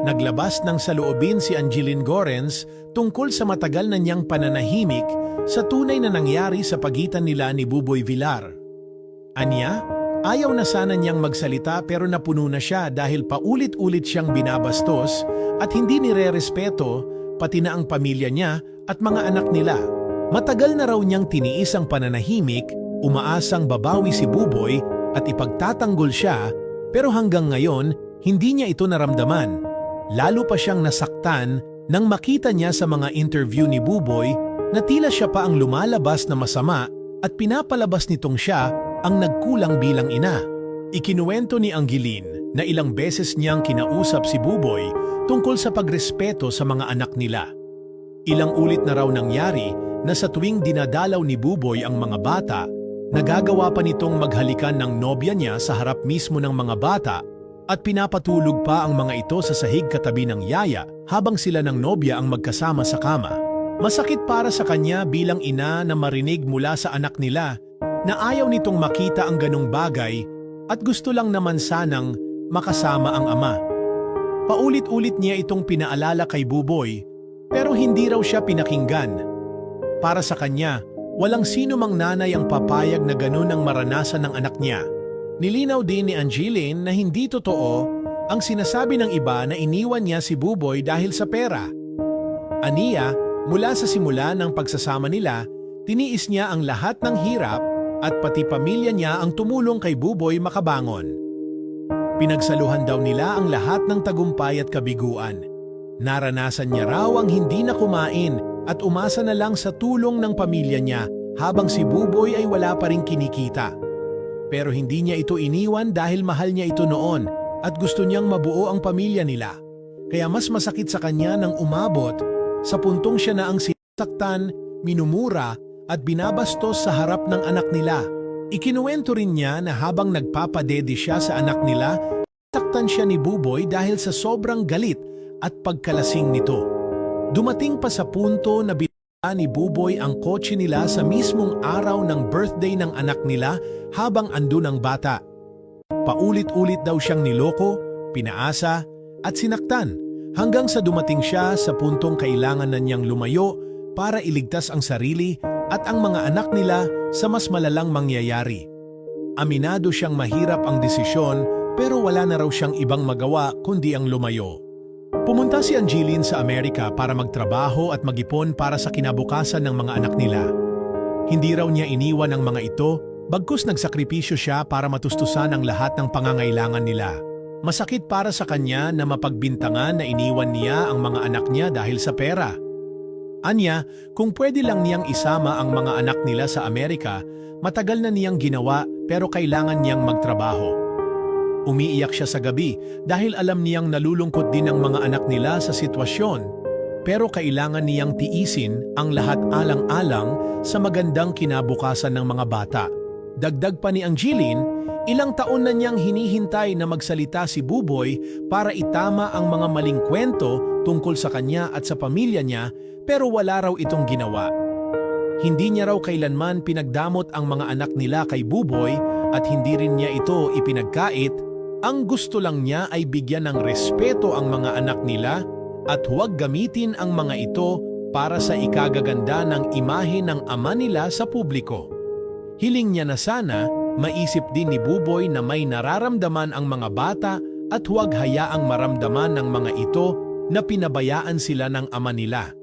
Naglabas ng saloobin si Angeline Gorens tungkol sa matagal na niyang pananahimik sa tunay na nangyari sa pagitan nila ni Buboy Villar. Anya, ayaw na sana niyang magsalita pero napuno na siya dahil paulit-ulit siyang binabastos at hindi nire-respeto pati na ang pamilya niya at mga anak nila. Matagal na raw niyang tiniis ang pananahimik, umaasang babawi si Buboy at ipagtatanggol siya pero hanggang ngayon hindi niya ito naramdaman. Lalo pa siyang nasaktan nang makita niya sa mga interview ni Buboy na tila siya pa ang lumalabas na masama at pinapalabas nitong siya ang nagkulang bilang ina. Ikinuwento ni Angeline na ilang beses niyang kinausap si Buboy tungkol sa pagrespeto sa mga anak nila. Ilang ulit na raw nangyari na sa tuwing dinadalaw ni Buboy ang mga bata, nagagawa pa nitong maghalikan ng nobya niya sa harap mismo ng mga bata at pinapatulog pa ang mga ito sa sahig katabi ng yaya habang sila ng nobya ang magkasama sa kama. Masakit para sa kanya bilang ina na marinig mula sa anak nila na ayaw nitong makita ang ganong bagay at gusto lang naman sanang makasama ang ama. Paulit-ulit niya itong pinaalala kay Buboy pero hindi raw siya pinakinggan. Para sa kanya, walang sino mang nanay ang papayag na ganun ang maranasan ng anak niya. Nilinaw din ni Angeline na hindi totoo ang sinasabi ng iba na iniwan niya si Buboy dahil sa pera. Aniya, mula sa simula ng pagsasama nila, tiniis niya ang lahat ng hirap at pati pamilya niya ang tumulong kay Buboy makabangon. Pinagsaluhan daw nila ang lahat ng tagumpay at kabiguan. Naranasan niya raw ang hindi na kumain at umasa na lang sa tulong ng pamilya niya habang si Buboy ay wala pa ring kinikita. Pero hindi niya ito iniwan dahil mahal niya ito noon at gusto niyang mabuo ang pamilya nila. Kaya mas masakit sa kanya nang umabot sa puntong siya na ang sinasaktan, minumura at binabastos sa harap ng anak nila. Ikinuwento rin niya na habang nagpapadede siya sa anak nila, saktan siya ni Buboy dahil sa sobrang galit at pagkalasing nito. Dumating pa sa punto na ni Buboy ang kotse nila sa mismong araw ng birthday ng anak nila habang andun ang bata. Paulit-ulit daw siyang niloko, pinaasa at sinaktan hanggang sa dumating siya sa puntong kailangan na niyang lumayo para iligtas ang sarili at ang mga anak nila sa mas malalang mangyayari. Aminado siyang mahirap ang desisyon pero wala na raw siyang ibang magawa kundi ang lumayo. Pumunta si Angeline sa Amerika para magtrabaho at magipon para sa kinabukasan ng mga anak nila. Hindi raw niya iniwan ang mga ito, bagkus nagsakripisyo siya para matustusan ang lahat ng pangangailangan nila. Masakit para sa kanya na mapagbintangan na iniwan niya ang mga anak niya dahil sa pera. Anya, kung pwede lang niyang isama ang mga anak nila sa Amerika, matagal na niyang ginawa pero kailangan niyang magtrabaho. Umiiyak siya sa gabi dahil alam niyang nalulungkot din ang mga anak nila sa sitwasyon. Pero kailangan niyang tiisin ang lahat alang-alang sa magandang kinabukasan ng mga bata. Dagdag pa ni Angeline, ilang taon na niyang hinihintay na magsalita si Buboy para itama ang mga maling kwento tungkol sa kanya at sa pamilya niya pero wala raw itong ginawa. Hindi niya raw kailanman pinagdamot ang mga anak nila kay Buboy at hindi rin niya ito ipinagkait ang gusto lang niya ay bigyan ng respeto ang mga anak nila at huwag gamitin ang mga ito para sa ikagaganda ng imahe ng ama nila sa publiko. Hiling niya na sana maisip din ni Buboy na may nararamdaman ang mga bata at huwag hayaang maramdaman ng mga ito na pinabayaan sila ng ama nila.